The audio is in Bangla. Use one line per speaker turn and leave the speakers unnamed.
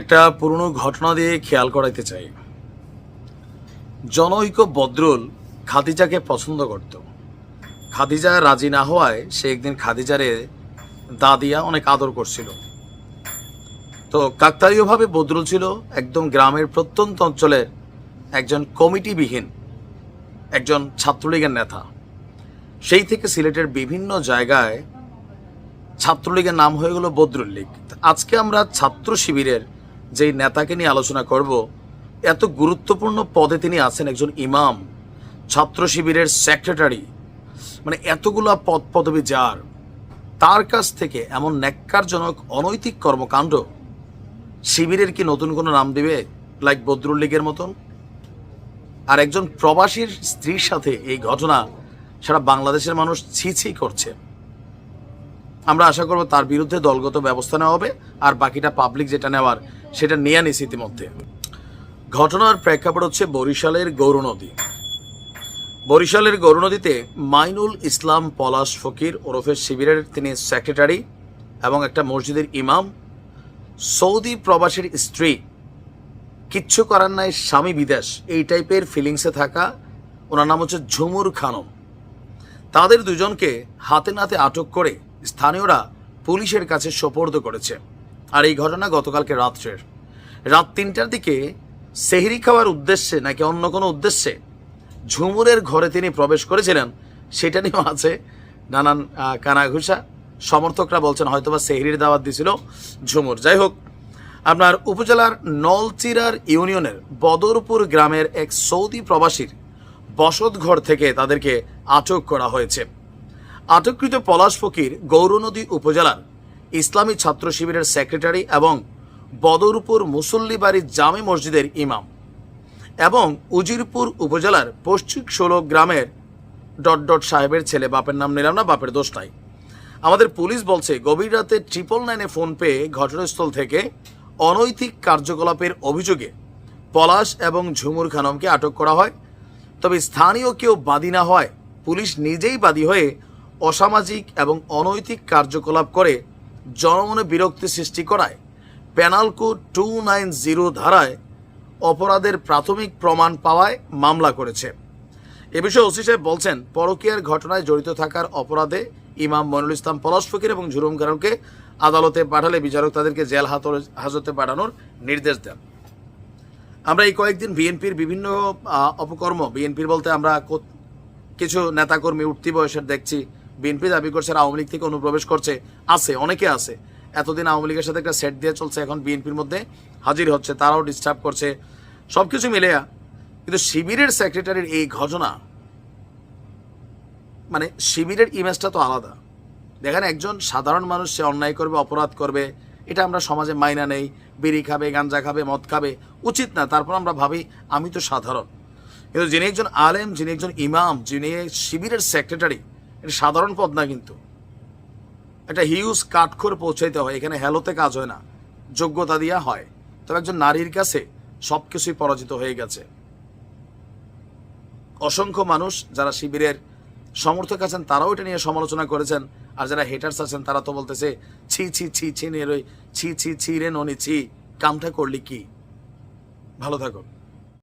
একটা পুরনো ঘটনা দিয়ে খেয়াল করাইতে চাই। জনৈক বদ্রুল খাদিজাকে পছন্দ করত। খাদিজা রাজি না হওয়ায় সে একদিন খাদিজারে দা দিয়া অনেক আদর করছিল। তো কাকতালীয়ভাবে বদরুল ছিল একদম গ্রামের প্রত্যন্ত অঞ্চলের একজন কমিটিবিহীন, একজন ছাত্রলীগের নেতা। সেই থেকে সিলেটের বিভিন্ন জায়গায় ছাত্রলীগের নাম হয়ে গেল বদরুল লীগ। আজকে আমরা ছাত্র শিবিরের যেই নেতাকে নিয়ে আলোচনা করব, এত গুরুত্বপূর্ণ পদে তিনি আছেন একজন ইমাম, ছাত্র শিবিরের সেক্রেটারি। মানে এতগুলা পদ, পদবি যার, তার কাছ থেকে এমন ন্যাক্কারজনক অনৈতিক কর্মকাণ্ড, শিবিরের কি নতুন কোনো নাম দিবে লাইক বদরুল লীগের মতন? আর একজন প্রবাসীর স্ত্রীর সাথে এই ঘটনা সারা বাংলাদেশের মানুষ ছি ছি করছে। আমরা আশা করব তার বিরুদ্ধে দলগত ব্যবস্থা নেওয়া হবে, আর বাকিটা পাবলিক যেটা নেওয়ার সেটা নিয়ে নিস ইতিমধ্যে। ঘটনার প্রেক্ষাপট হচ্ছে বরিশালের গৌরনদী বরিশালের গৌরনদীতে মাইনুল ইসলাম পলাশ ফকির ওরফের শিবিরের তিনি সেক্রেটারি এবং একটা মসজিদের ইমাম। সৌদি প্রবাসীর স্ত্রী। কিচ্ছু করার নাই, স্বামী বিদেশ। এই টাইপের ফিলিংসে থাকা। ওনার নাম হচ্ছে ঝুমুর খানম। তাদের দুজনকে হাতে নাতে আটক করে স্থানীয়রা পুলিশের কাছে সোপর্দ করেছে। আর এই ঘটনা গতকালকে রাত্রের রাত তিনটার দিকে সেহরি খাওয়ার উদ্দেশ্যে নাকি অন্য কোনো উদ্দেশ্যে ঝুমুরের ঘরে তিনি প্রবেশ করেছিলেন, সেটা নিয়েও আছে নানান কানাঘুষা। সমর্থকরা বলছেন হয়তোবা সেহরির দাওয়াত দিছিল ঝুমুর। যাই হোক, আপনার উপজেলার নলচিরার ইউনিয়নের বদরপুর গ্রামের এক সৌদি প্রবাসীর বসতঘর থেকে তাদেরকে আটক করা হয়েছে। আটককৃত পলাশ ফকির গৌরনদী উপজেলার ইসলামী ছাত্র শিবিরের সেক্রেটারি এবং বদরপুর মুসল্লিবাড়ি জামে মসজিদের ইমাম এবং উজিরপুর উপজেলার পশ্চিম ষোলো গ্রামের ডট ডট সাহেবের ছেলে। বাপের নাম নিলাম না, বাপের দোষ নাই। আমাদের পুলিশ বলছে, গভীর রাতে ট্রিপল নাইনে ফোন পেয়ে ঘটনাস্থল থেকে অনৈতিক কার্যকলাপের অভিযোগে পলাশ এবং ঝুমুর খানমকে আটক করা হয়। তবে স্থানীয় কেউ বাদী না হয় পুলিশ নিজেই বাদী হয়ে অসামাজিক এবং অনৈতিক কার্যকলাপ করে জনমনে বিরক্তি সৃষ্টি করায় কোড টু নাইন জিরো ধারায় অপরাধের প্রাথমিক প্রমাণ পাওয়ায় মামলা করেছে। এ বিষয়ে ওসি সাহেব বলছেন, পরকীয়ার ঘটনায় জড়িত থাকার অপরাধে ইমাম মনুল ইসলাম পলাশ ফকির এবং ঝুরুম কারণকে আদালতে পাঠালে বিচারক তাদেরকে জেল হাজতে পাঠানোর নির্দেশ দেন। আমরা এই কয়েকদিন বিএনপির বিভিন্ন অপকর্ম, বিএনপির বলতে আমরা কিছু নেতাকর্মী উঠতি বয়সের দেখছি। বিএনপি দাবি করছে আওয়ামী লীগ থেকে অনুপ্রবেশ করছে। আছে, অনেকে আছে। এতদিন আওয়ামী লীগের সাথে একটা সেট দিয়ে চলছে, এখন বিএনপির মধ্যে হাজির হচ্ছে, তারাও ডিস্টার্ব করছে। সব কিছু মিলে, কিন্তু শিবিরের সেক্রেটারির এই ঘটনা মানে শিবিরের ইমেজটা তো আলাদা। দেখেন, একজন সাধারণ মানুষ, সে অন্যায় করবে, অপরাধ করবে, এটা আমরা সমাজে মাইনা নেই। বিড়ি খাবে, গাঞ্জা খাবে, মদ খাবে, উচিত না। তারপর আমরা ভাবি, আমি তো সাধারণ। কিন্তু যিনি একজন আলেম, যিনি একজন ইমাম, যিনি শিবিরের সেক্রেটারি এটা সাধারণ পদ না কিন্তু। একটা হিউজ কাঠখোর পৌঁছাইতে হয়, এখানে হেলোতে কাজ হয় না। যোগ্যতা দিয়া হয়। তবে একজন নারীর কাছে সব কিছুই পরাজিত হয়ে গেছে। অসংখ্য মানুষ যারা শিবিরের সমর্থক আছেন, তারাও এটা নিয়ে সমালোচনা করেছেন। আর যারা হেটার্স আছেন, তারা তো বলতেছে, ছি ছি ছি ছি, নে রই, ছি ছি ছি, রে, ননি, ছি, কামটা করলি কি? ভালো থাকো।